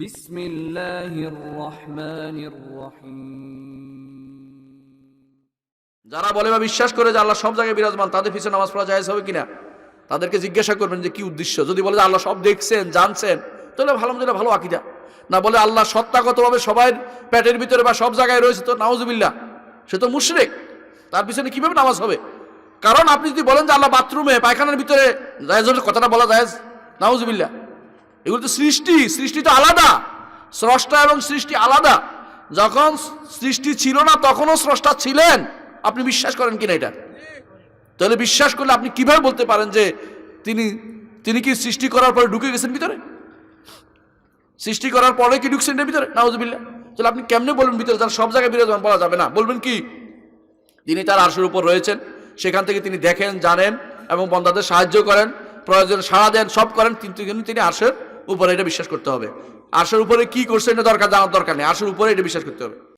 بسم الله الرحمن الرحيم যারা বলে বা বিশ্বাস করে যে আল্লাহ সব জায়গায় বিরাজমান তাদের পিছনে নামাজ পড়া জায়েজ হবে কিনা তাদেরকে জিজ্ঞাসা করবেন যে কি উদ্দেশ্য যদি বলে যে আল্লাহ সব দেখছেন জানছেন তাহলে ভালো মন্দিরে ভালো আকিদা না বলে আল্লাহ সত্তাগতভাবে সবাই পেটের ভিতরে বা সব জায়গায় রয়েছে তো নাউজুবিল্লাহ সে তো মুশরিক তার পিছনে কিভাবে নামাজ হবে কারণ আপনি যদি বলেন যে আল্লাহ বাথরুমে পায়খানার ভিতরে জায়েজ হলে কথাটা বলা জায়েজ নাউজুবিল্লাহ এগুলো তো সৃষ্টি সৃষ্টি তো আলাদা। স্রষ্টা এবং সৃষ্টি আলাদা। যখন সৃষ্টি ছিল না, তখনও স্রষ্টা ছিলেন। আপনি বিশ্বাস করেন কিনা এটা? তাহলে বিশ্বাস করলে আপনি কীভাবে বলতে পারেন যে তিনি তিনি কি সৃষ্টি করার পরে ঢুকে গেছেন ভিতরে? সৃষ্টি করার পরে কি ঢুকছেন এর ভিতরে? নাউজুবিল্লাহ। তাহলে আপনি কেমনে বলবেন ভিতরে? তার সব জায়গায় বিরাজমান বলা যাবে না। বলবেন কি? তিনি তার আরশের উপর রয়েছেন। সেখান থেকে তিনি দেখেন, জানেন এবং বন্দাদের সাহায্য করেন, প্রয়োজনে সাড়া দেন, সব করেন। কিন্তু কিন্তু তিনি আরশের উপরে এটা বিশ্বাস করতে হবে। আরশের উপরে কি করছে এটা দরকার, জানার দরকার নেই। আরশের উপরে এটা বিশ্বাস করতে হবে।